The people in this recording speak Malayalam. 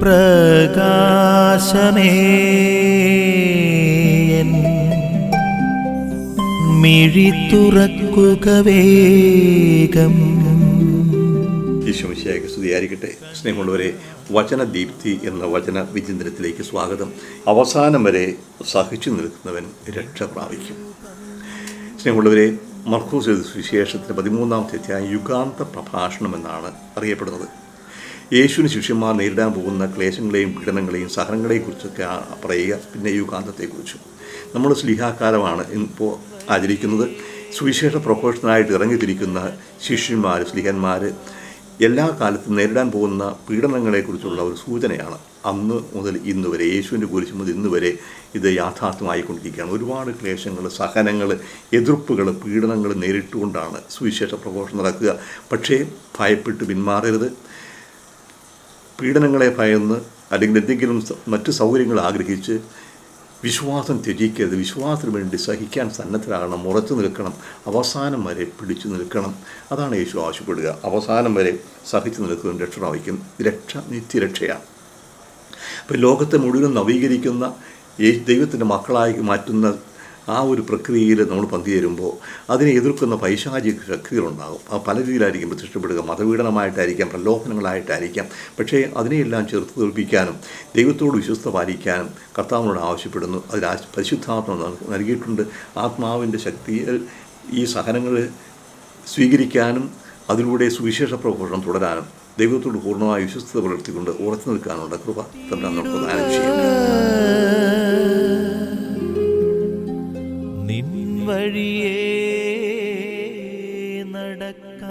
പ്രകാശമേ. മിഴി തുറക്കുക വേഗം. ഈശോമിശിയായി സ്തുതിയായിരിക്കട്ടെ. സ്നേഹമുള്ളവരെ വചനദീപ്തി എന്ന വചന വിചിന്തനത്തിലേക്ക് സ്വാഗതം. അവസാനം വരെ സഹിച്ചു നിൽക്കുന്നവൻ രക്ഷ പ്രാപിക്കും. സ്നേഹമുള്ളവരെ മർക്കൂസ് വിശേഷത്തിന് പതിമൂന്നാമത്തെ യുഗാന്ത പ്രഭാഷണം എന്നാണ് അറിയപ്പെടുന്നത്. യേശുവിന് ശിഷ്യന്മാർ നേരിടാൻ പോകുന്ന ക്ലേശങ്ങളെയും പീഡനങ്ങളെയും സഹനങ്ങളെക്കുറിച്ചൊക്കെ പറയുക പിന്നെ യുഗാന്തത്തെക്കുറിച്ചും. നമ്മൾ സ്ലിഹാകാലമാണ് ഇപ്പോൾ ആചരിക്കുന്നത്. സുവിശേഷ പ്രഘോഷണമായിട്ട് ഇറങ്ങിത്തിരിക്കുന്ന ശിഷ്യന്മാർ സ്ലിഹന്മാർ എല്ലാ കാലത്തും നേരിടാൻ പോകുന്ന പീഡനങ്ങളെക്കുറിച്ചുള്ള ഒരു സൂചനയാണ്. അന്ന് മുതൽ ഇന്ന് വരെ യേശുവിന്റെ കുരിശ് മുതൽ ഇന്ന് വരെ ഇത് യാഥാർത്ഥ്യമായിക്കൊണ്ടിരിക്കുകയാണ്. ഒരുപാട് ക്ലേശങ്ങൾ സഹനങ്ങൾ എതിർപ്പുകൾ പീഡനങ്ങൾ നേരിട്ടുകൊണ്ടാണ് സുവിശേഷ പ്രഘോഷണം നടക്കുക. പക്ഷേ ഭയപ്പെട്ട് പിന്മാറരുത്. പീഡനങ്ങളെ ഭയന്ന് അല്ലെങ്കിൽ എന്തെങ്കിലും മറ്റു സൗകര്യങ്ങൾ ആഗ്രഹിച്ച് വിശ്വാസം ത്യജിക്കരുത്. വിശ്വാസത്തിന് വേണ്ടി സഹിക്കാൻ സന്നദ്ധരാകണം ഉറച്ചു നിൽക്കണം. അവസാനം വരെ പിടിച്ചു നിൽക്കണം. അതാണ് യേശു ആവശ്യപ്പെടുക. അവസാനം വരെ സഹിച്ചു നിൽക്കുകയും രക്ഷ പ്രാപിക്കും രക്ഷ നിത്യരക്ഷയാണ്. അപ്പോൾ ലോകത്തെ മുഴുവൻ നവീകരിക്കുന്ന ദൈവത്തിന്റെ മക്കളായി മാറ്റുന്ന ആ ഒരു പ്രക്രിയയിൽ നമ്മൾ പങ്കുചേരുമ്പോൾ അതിനെ എതിർക്കുന്ന പൈശാചിക ശക്തികളുണ്ടാകും. ആ പല രീതിയിലായിരിക്കും പ്രത്യക്ഷപ്പെടുക മതപീഡനമായിട്ടായിരിക്കാം പ്രലോഭനങ്ങളായിട്ടായിരിക്കാം. പക്ഷേ അതിനെയെല്ലാം ചെറുത്ത് തോൽപ്പിക്കാനും ദൈവത്തോട് വിശ്വസ്ത പാലിക്കാനും കർത്താവിനോട് ആവശ്യപ്പെടുന്നു. അതിൽ പരിശുദ്ധാത്മ നൽകിയിട്ടുണ്ട്. ആത്മാവിന്റെ ശക്തിയിൽ ഈ സഹനങ്ങൾ സ്വീകരിക്കാനും അതിലൂടെ സുവിശേഷ പ്രഘോഷണം തുടരാനും ദൈവത്തോട് പൂർണമായ വിശ്വസ്തത പുലർത്തിക്കൊണ്ട് ഉറച്ചു നിൽക്കാനുള്ള കൃപ തന്നെ നമുക്ക് പ്രദാനം ചെയ്യും querer.